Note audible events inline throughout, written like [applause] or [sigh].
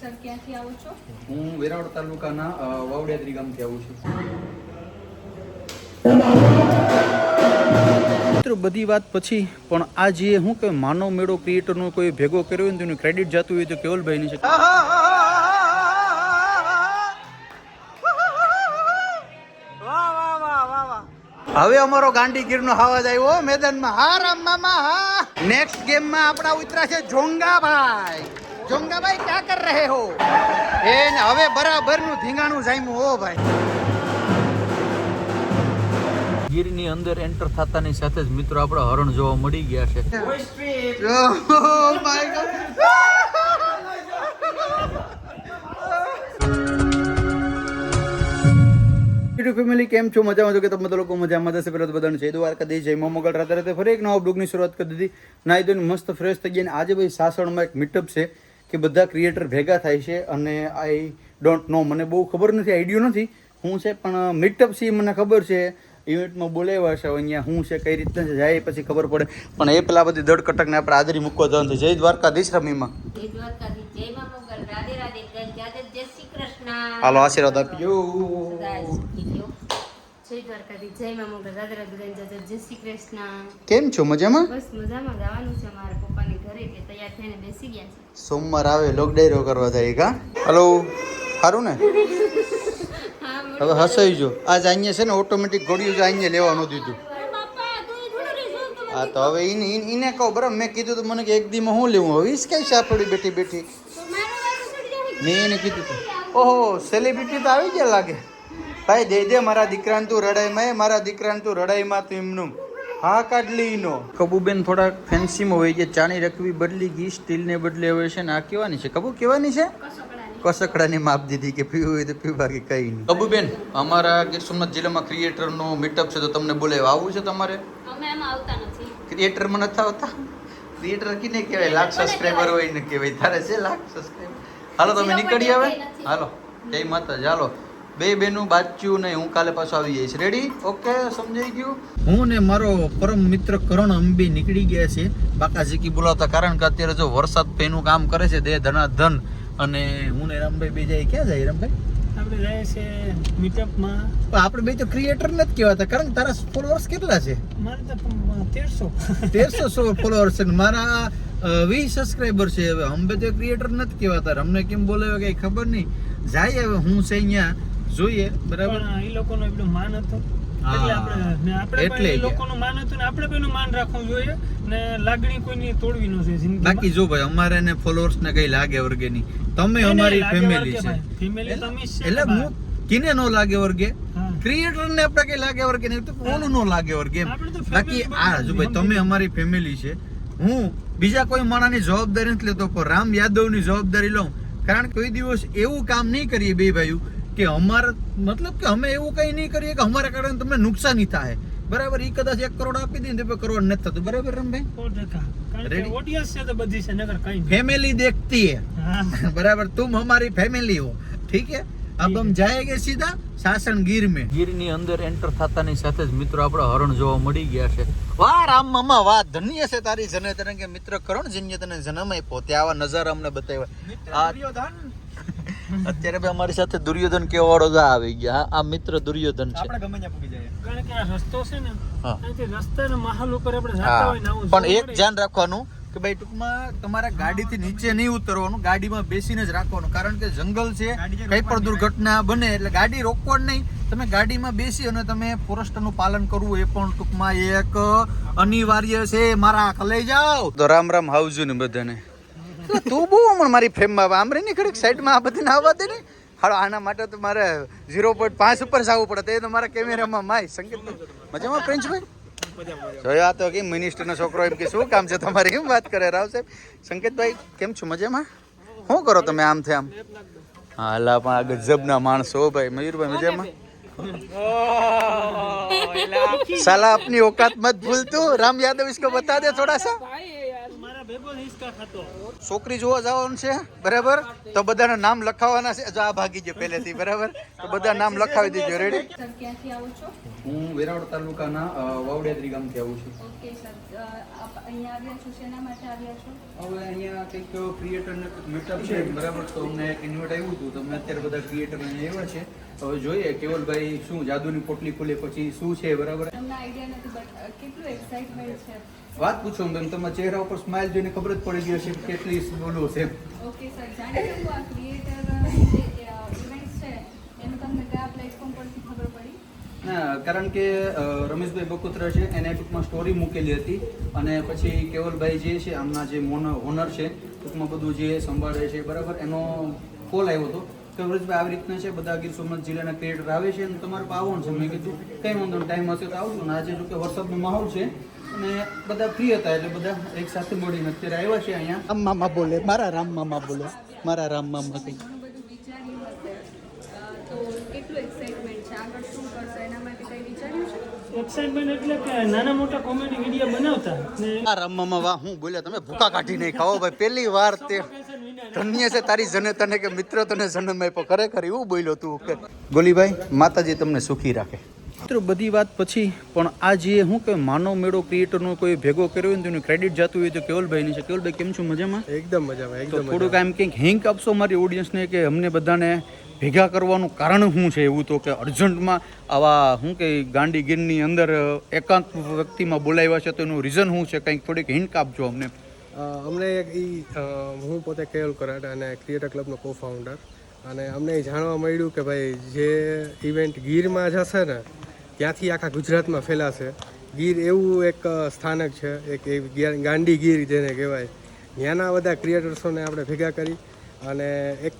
Sir ક્યાંથી આવો છો? હું વેરાવળ તાલુકાના વાવડિયાદરી ગામથી આવું છું. મિત્રો બધી વાત પછી પણ આ જે હું કે માનવ મેળો ક્રિએટરનો કોઈ ભેગો કર્યો હોય ને તેનું ક્રેડિટ જતું હોય તો કેવલભાઈની છે. હવે અમારો ગાંડીગીરનો આવાજ આવ્યો મેદાનમાં. હા રામ મામા હા. નેક્સ્ટ ગેમમાં આપણા ઉતરા છે જોંગાભાઈ. જોંગાભાઈ ક્યાં કર રહે હો? એ ને હવે બરાબરનું ધીંગાણું જામ્યું હો ભાઈ. ગીરની અંદર એન્ટર થતાની સાથે જ મિત્રો આપણા હરણ જોવા મળી ગયા છે. યુટ્યુબ ફેમિલી કેમ છો? મજામાં છો કે તમે બધા લોકો મજામાં જશે પહેલાં તો બધાને જય દ્વારકા દઈ જય મોગલ. રાતે રાતે ફરી એક નવા બ્લોગની શરૂઆત કરી દીધી. નાઈ ધોઈને મસ્ત ફ્રેશ થઈ ગયા અને આજે ભાઈ સાસણમાં એક મીટઅપ છે. કે બધા ક્રિએટર ભેગા થાય છે અને આઈ ડોન્ટ નો મને બહુ ખબર નથી આઈડિયો નથી. હું છે પણ મીટઅપ છે મને ખબર છે. ઇવેન્ટમાં બોલાવ્યા છે અહીંયા હું છે કઈ રીતના છે જાય પછી ખબર પડે. પણ એ પેલા બધી દડકટકને આપણે આદરી મૂકવા જવાનું છે. જય દ્વારકાધીશ રમીમાં. હાલો આશીર્વાદ આપજો. જય દ્વારકાધી જય મા મોગલ રાધે રાધે જય જય જય શ્રી કૃષ્ણ. કેમ છો? મજામાં? બસ મજામાં જવાનું છે મારા પપ્પાની ઘરે એટલે તૈયાર થઈને બેસી ગયા છે. સોમવાર આવે લોક ડાયરો કરવા જાય કા? હલો સારું ને? હવે હસાઈ જો. આજ અહીંયા છે ને ઓટોમેટિક ઘોડિયું જ અહીંયા લેવાનું દીધું. હા તો હવે એને ઈને કહો બરાબર? મેં કીધું તો મને કે એક દીમાં હું લેવું? હવે ઈસ કઈ સાપડી બેઠી બેઠી? મેં એને કીધું તું. ઓહો સેલિબ્રિટી તો આવી ગયા લાગે. ભાઈ દે દે મારા દીકરાને તું રડાઈમાં મારા દીકરાને તું રડાઈમાં તું એમનું. હા કાઢલી નો કબુબેન થોડાક ફેન્સીમાં હોય કે ચાની રકવી બદલી ગઈ સ્ટીલને બદલે હવે છે ને આ કેવાની છે? કબુ કેવાની છે? કસકડાની માપ દીધી કે પીવું હોય તો પીવા કે કઈ નહીં. કબુબેન અમારા ગીર સોમનાથ જિલ્લામાં ક્રિએટરનો મીટઅપ છે તો તમને બોલાવ્યા આવું છે તમારે? અમે એમાં આવતા નથી. ક્રિએટરમાં નથી આવતા? ક્રિએટર કીને કહેવાય લાખ સબસ્ક્રાઈબર હોય ને કહેવાય. તારે છે લાખ સબસ્ક્રાઈબર હાલો તમે નીકળી આવે? હાલો જય માતા હાલો. બે બેનું બાચ્યું નહીં હું કાલે પાછો આવી જઈશ. રેડી ઓકે સમજાઈ ગયું? હું ને મારો પરમ મિત્ર કરણ અંબી નીકળી ગયા છે. બાકાજીકી બોલાવતા કારણ કે અત્યારે જો વરસાદ પેનું કામ કરે છે દે ધના ધન અને હું ને રામભાઈ બે જાય. ક્યાં જાય રામભાઈ આપણે જાય છે મીટઅપમાં પણ આપણે બે તો ક્રિએટર નથી કહેવાતા. કારણ કે તારા ફોલોઅર્સ કેટલા છે? મારે તો તેરસો. તેરસો સો ફોલોઅર્સ છે મારા વીસ સબસ્ક્રાઈબર છે. હવે અમે તો ક્રિએટર નથી કહેવાતા. અમને કેમ બોલાવે કઈ ખબર નહીં. જાય હવે હું છે અહીંયા. જોઈએ બરાબર? એ લોકોનો એટલો માન હતું. બાકી જો ભાઈ અમારે ને ફોલોઅર્સ ને કઈ લાગે વર્ગે તમે અમારી ફેમિલી છે. એટલે હું કિને નો લાગે વર્ગે? ક્રિએટર ને આપણે કઈ લાગે વર્ગે નહીં. તો ઓલું નો લાગે વર્ગે બાકી આ જો ભાઈ તમે અમારી ફેમિલી છે. હું બીજા કોઈ માણાની જવાબદારી નથી લેતો પણ રામ યાદવની જવાબદારી લઉં. કારણ કે કોઈ દિવસ એવું કામ નહીં કરીએ બે ભાઈઓ. કે અમારા મતલબ કે અમે એવું કંઈ નહીં કરીએ કે અમારા કારણે તમને નુકસાની થાય. બરાબર ઈ કદાચ એક કરોડ આપી દે ને તો કરોડ નથી થતું. બરાબર રમભાઈ? ઓડિયન્સ છે તો બધી છે નગર કઈ ફેમિલી દેખતી હે. [laughs] બરાબર તુમ હમારી ફેમિલી હો. ઠીક હે? અબ હમ જાયેગે સીધા શાસન ગીર મે ગીરની અંદર એન્ટર થતાની સાથે જ મિત્રો આપણે હરણ જોવા મળી ગયા છે. વાહ રામ મામા વાહ ધન્ય છે તારી જને તને કે મિત્ર કરણ જન્ય તને જન્મ આપ્યો તે આવા નજારા અમને બતાવ્યા. અત્યારે બે અમારી સાથે દુર્યોધન કેવાળો જ આવી ગયા. આ મિત્ર દુર્યોધન છે. કારણ કે આ રસ્તો છે ને હા. અહીંથી રસ્તાના માહોલ ઉપર આપણે જતા હોય ને પણ એક ધ્યાન રાખવાનું કે ભાઈ ટૂંકમાં તમારા ગાડીથી નીચે નહીં ઉતરવાનું ગાડીમાં બેસીને જ રાખવાનું. કારણ કે જંગલ છે કઈ પણ દુર્ઘટના બને એટલે ગાડી રોકવાનું નહીં. તમે ગાડીમાં બેસી અને તમે ફોરેસ્ટનું પાલન કરવું એ પણ ટૂંકમાં એક અનિવાર્ય છે. મારા લઈ જાઓ. તો રામ રામ હાવજો ને બધાને. તું બહુ હમણાં મારી ફ્રેમમાં આમ રહી ને ખડીક સાઈડમાં આ બધી આવવા દે ને હાલો આના માટે તો મારે ઝીરો પોઈન્ટ પાંચ ઉપર જવું પડે તો એ તો મારા કેમેરામાં માય સંગીત મજામાં પ્રિન્સભાઈ જોયા તો કે મિનિસ્ટરનો છોકરો એમ કે શું કામ છે તમારે કેમ વાત કરે રાવ સાહેબ સંકેતભાઈ કેમ છો મજામાં શું કરો તમે આમ થી આમ હાલા પણ આ ગજબના માણસો હો ભાઈ મયુરભાઈ મજામાં साला अपनी औकात मत भूल तू राम यादव इसको बता दे थोड़ा सा છોકરી જોવા જવાનું છે બરાબર? તો બધાના નામ લખાવવાના છે. જો આ ભાગી ગયો પહેલેથી બરાબર? તો બધા નામ લખાવી દેજો રેડી સર ક્યાંથી આવો છો? હું વેરાવળ તાલુકાના વાવડેદરી ગામથી આવું છું. ઓકે સર અહીંયા આવ્યા છો શેના માટે આવ્યા છો? હવે અહીંયા કંઈક ક્રિએટરને મીટઅપ છે બરાબર? તો અમને એક ઇન્વાઇટ આવ્યું હતું તમને અત્યારે બધા ક્રિએટર અહીંયા આવ્યા છે. હવે જોઈએ કેવલભાઈ શું જાદુની પોટલી ખુલે પછી શું છે બરાબર? તમને આઈડિયા નથી બટ કેટલું એક્સાઇટમેન્ટ છે. વાત પૂછો બેન તમારા ચહેરા ઉપર સ્માઇલ જોઈને ખબર જ પડી ગઈ હશે કેટલી બોલો છે. ઓકે સર જાણી શકું આ ક્રિએટર જે ઇવેન્ટ છે એનું તમને કયા પ્લેટફોર્મ પરથી ખબર પડી ના કારણ કે રમેશભાઈ બકોત્રા છે એને ટૂંકમાં સ્ટોરી મૂકેલી હતી. અને પછી કેવલભાઈ જે છે આમના જે ઓનર છે ટૂંકમાં બધું જે સંભાળે છે બરાબર એનો કોલ આવ્યો હતો કે રમેશભાઈ આવી રીતના છે બધા ગીર સોમનાથ જિલ્લાના ક્રિએટર આવે છે અને તમારે આવવાનું છે. મેં કીધું કંઈ વાંધો નહીં ટાઈમ હશે તો આવજો. ને આજે જો કે વરસાદનો માહોલ છે અને બધા ફ્રી હતા એટલે બધા એક સાથે મળીને અત્યારે આવ્યા છે અહીંયા. રામ મામા બોલે મારા રામ મામા બોલે મારા રામ મામા કઈ. ઘણું બધું વિચાર્યું હશે અ, તો કેટલું એક્સાઇટમેન્ટ છે આગળ શું કરશો એના માટે કંઈ વિચાર્યું છે? એક્સાઇટમેન્ટ એટલે કે નાના મોટા કોમેડી વીડિયો બનાવતા આ રામ વાહ હું બોલ્યા તમે ભૂકા કાઢી નહીં ખાઓ ભાઈ. પહેલી વાર તે ધન્ય છે તારી જને કે મિત્ર તને જન્મ આપ્યો. ખરેખર એવું બોલ્યો તું કે ગોલીભાઈ માતાજી તમને સુખી રાખે. મિત્રો બધી વાત પછી પણ આ જે હું કે માનવ મેળો ક્રિએટરનો કોઈ ભેગો કર્યો હોય ને તેનું ક્રેડિટ જતું હોય તો કેવલભાઈની છે. કેવલભાઈ કેમ છું? મજામાં? એકદમ મજામાં એકદમ થોડુંક એમ કંઈક હિંક આપશો મારી ઓડિયન્સને કે અમને બધાને ભેગા કરવાનું કારણ શું છે એવું તો કે અર્જન્ટમાં આવા, શું કે ગાંડીગીરની અંદર એકાંત વ્યક્તિમાં બોલાવ્યા છે, તો એનું રીઝન શું છે? કંઈક થોડીક હિંક આપજો અમને. અમને એ હું પોતે કેવલ કરાટ અને ક્રિએટર ક્લબનો કો ફાઉન્ડર અને અમને એ જાણવા મળ્યું કે ભાઈ, જે ઇવેન્ટ ગીરમાં જશે ને, ત્યાંથી આખા ગુજરાતમાં ફેલાશે. ગીર એવું એક સ્થાનક છે, એક ગાંડી ગીર જેને કહેવાય. ત્યાંના બધા ક્રિએટર્સોને આપણે ભેગા કરી અને એક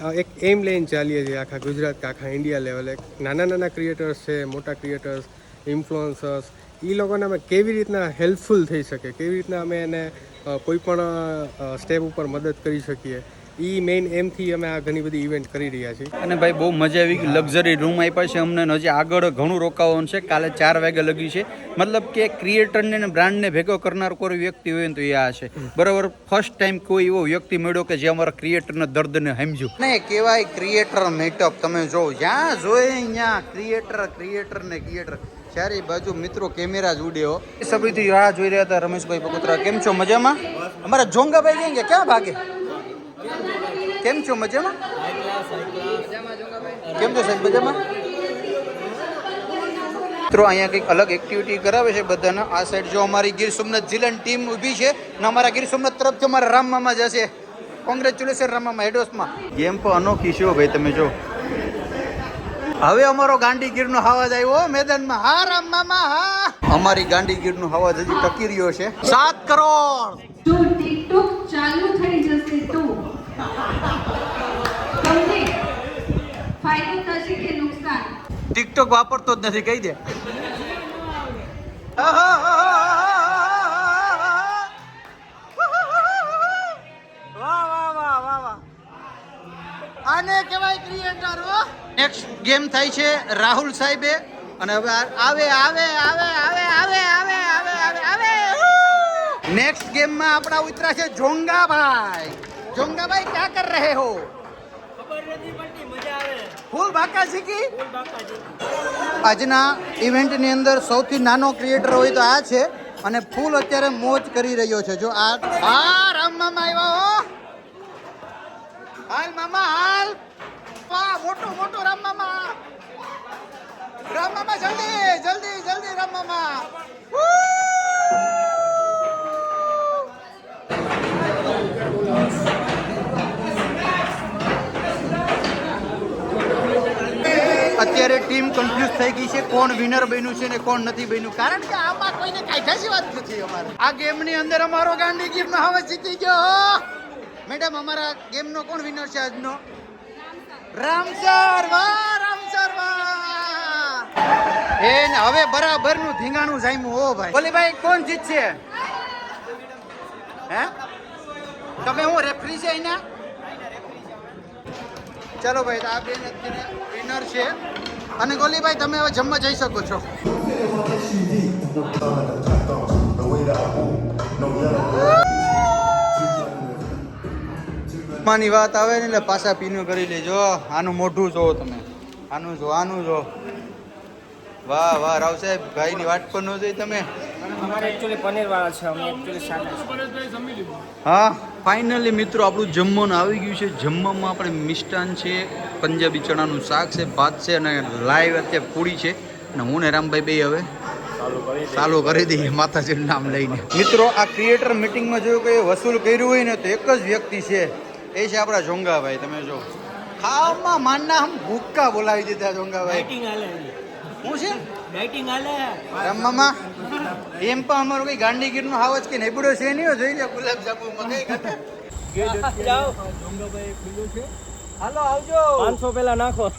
એક એમ લઈને ચાલીએ છીએ આખા ગુજરાત કે આખા ઇન્ડિયા લેવલે નાના નાના ક્રિએટર્સ છે, મોટા ક્રિએટર્સ ઇન્ફ્લુઅન્સર્સ એ લોકોને અમે કેવી રીતના હેલ્પફુલ થઈ શકે? કેવી રીતના અમે એને કોઈ પણ સ્ટેપ ઉપર મદદ કરી શકીએ? એ મેઇન એમથી અમે આ ઘણી બધી ઇવેન્ટ કરી રહ્યા છીએ. અને ભાઈ બહુ મજા આવી. ગઈ લક્ઝરી રૂમ આપ્યા છે અમને. હજી આગળ ઘણું રોકાવાનું છે. કાલે ચાર વાગે લગી છે. મતલબ કે ક્રિએટરને અને બ્રાન્ડને ભેગો કરનાર કોઈ વ્યક્તિ હોય ને તો એ આ છે. બરાબર? ફર્સ્ટ ટાઈમ કોઈ એવો વ્યક્તિ મળ્યો કે જે અમારા ક્રિએટરના દર્દને સમજ્યું. ને કહેવાય ક્રિએટર મેટઅપ તમે જો જ્યાં જોઈએ ત્યાં ક્રિએટર ક્રિએટર ને ક્રિએટર ચારે બાજુ મિત્રો કેમેરા જ ઉડ્યો. એ સભીથી રાહ જોઈ રહ્યા હતા રમેશભાઈ બગોત્રા. કેમ છો? મજામાં? અમારા જોંગાભાઈ કેમ કે ક્યાં ભાગે? કેમ છો? મજામાં? કેમ છો સાહેબ? મજામાં? મિત્રો અહીંયા કંઈક અલગ એક્ટિવિટી કરાવે છે બધાના. આ સાઈડ જો અમારી ગીર સોમનાથ જિલ્લાની ટીમ ઊભી છે અને અમારા ગીર સોમનાથ તરફથી અમારા રામમામા જશે. કોંગ્રેચ્યુલેશન રામમામા હેડોસમાં ગેમ પણ અનોખી છે ભાઈ તમે જો. હવે અમારો ગાંડીગીરનો અવાજ આવ્યો મેદાનમાં. હા રામ મામા હા. અમારી ગાંડીગીરનો અવાજ હજી ટકી રહ્યો છે. સાત કરોડ. જો ટિકટોક ચાલુ થઈ જશે તો તમને ફાયદો થશે કે નુકસાન? ટિકટોક વાપરતો જ નથી, કહી દે. આને કહેવાય ક્રિએટર નેક્સ્ટ ગેમ થાય છે રાહુલ સાહેબે. અને હવે આવે આવે આવે આવે આવે આવે આવે આવે આવે. નેક્સ્ટ ગેમમાં આપણા ઉતરા છે જોંગાભાઈ જોંગાભાઈ ક્યાં કર રહે હો ફૂલ બાકા શીખી આજના ઇવેન્ટની અંદર સૌથી નાનો ક્રિએટર હોય તો આ છે અને ફૂલ અત્યારે મોજ કરી રહ્યો છે. જો આ આ રામ મામા આવ્યા હો. હાલ મામા હાલ. વાહ મોટો મોટો રામ મામા. રામ મામા જલ્દી જલ્દી જલ્દી રામ મામા. અત્યારે ટીમ કન્ફ્યુઝ થઈ ગઈ છે. કોણ વિનર બન્યું છે ને કોણ નથી બન્યું? કારણ કે આમાં કોઈને સિવાય જ નથી અમારે. આ ગેમની અંદર અમારો ગાંડી ગીરનો હવે જીતી ગયો મેડમ, અમારા ગેમનો કોણ વિનર છે આજનો? રામસર વાહ રામસર વાહ એને હવે બરાબરનું ધીંગાણું જામ્યું, હો ભાઈ. બોલી ભાઈ, કોણ જીતશે? હે? તમે હું રેફરી છે એના ચાલો ભાઈ તો આ બેન વિનર છે. અને ગોલીભાઈ તમે હવે જમવા જઈ શકો છો. ચશ્માની વાત આવે ને એટલે પાછા પીનું કરી લેજો. આનું મોઢું જોવો તમે. આનું જો આનું જો વાહ વાહ રાવ સાહેબ ભાઈની વાટ પણ ન જોઈ તમે. અમારે એક્ચ્યુઅલી પનીર વાળા છે અમે એકચ્યુઅલી સાદા છે હા? ફાઇનલી મિત્રો આપણું જમવાનું આવી ગયું છે. જમવામાં આપણે મિષ્ટાન છે પંજાબી ચણાનું શાક છે ભાત છે અને લાઈવ અત્યારે પૂરી છે. અને હું ને રામભાઈ બે હવે ચાલુ કરી દઈએ માતાજીનું નામ લઈને. મિત્રો આ ક્રિએટર મિટિંગમાં જોયું કે વસૂલ કર્યું હોય ને તો એક જ વ્યક્તિ છે. એ છે આપણા જોંગાભાઈ તમે જો. ખાવામાં માનના આમ ભૂક્કા બોલાવી દીધા જોંગાભાઈ. શું છે? રમવામાં એમ પણ અમારું કઈ ગાંડીગીરનો હાવજ કે નેબડો છે નહીં જોઈ લે ગુલાબ જાંબુ [laughs] હાલો આવજો. પાંચસો પેલા નાખો.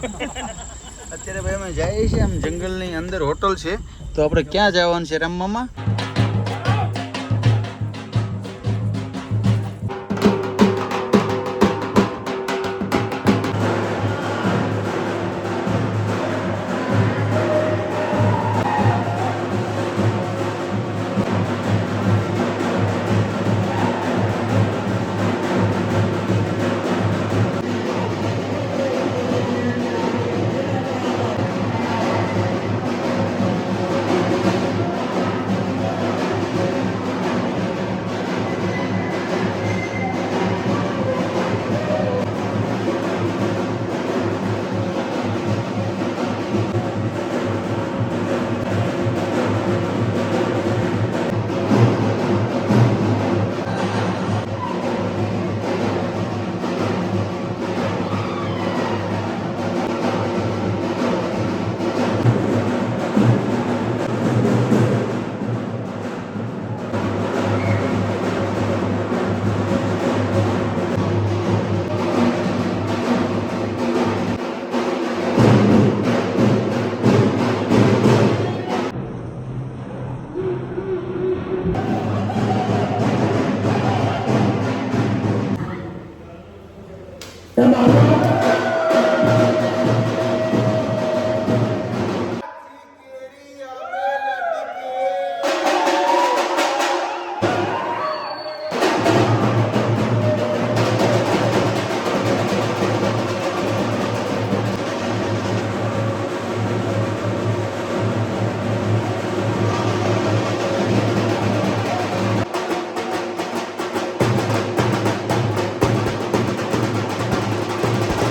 અત્યારે ભાઈ અમે જઈએ છીએ આમ જંગલની અંદર હોટલ છે. તો આપણે ક્યાં જવાનું છે રમવામાં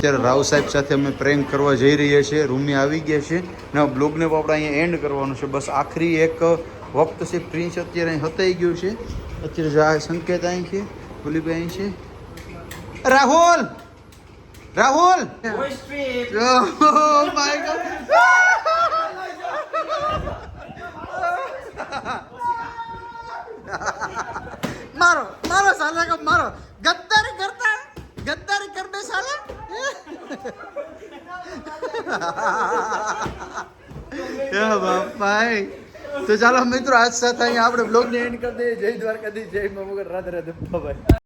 અત્યારે રાવ સાહેબ સાથે અમે પ્રેન્ક કરવા જઈ રહ્યા છીએ. રૂમે આવી ગયા છે ને બ્લોગને પણ આપણે અહીંયા એન્ડ કરવાનું છે. બસ આખરી એક વખત છે પ્રિન્સ અત્યારે અહીં હતાઈ ગયું છે. અત્યારે જો આ સંકેત અહીં છે ગુલીભાઈ અહીં છે. રાહુલ! રાહુલ! My તો ચાલો મિત્રો, આજ સાથે અહીંયા આપણે બ્લોગને એન્ડ કરી દઈએ. જય દ્વારકાધીશ, જય મમગર રાધે રાધે. બાય.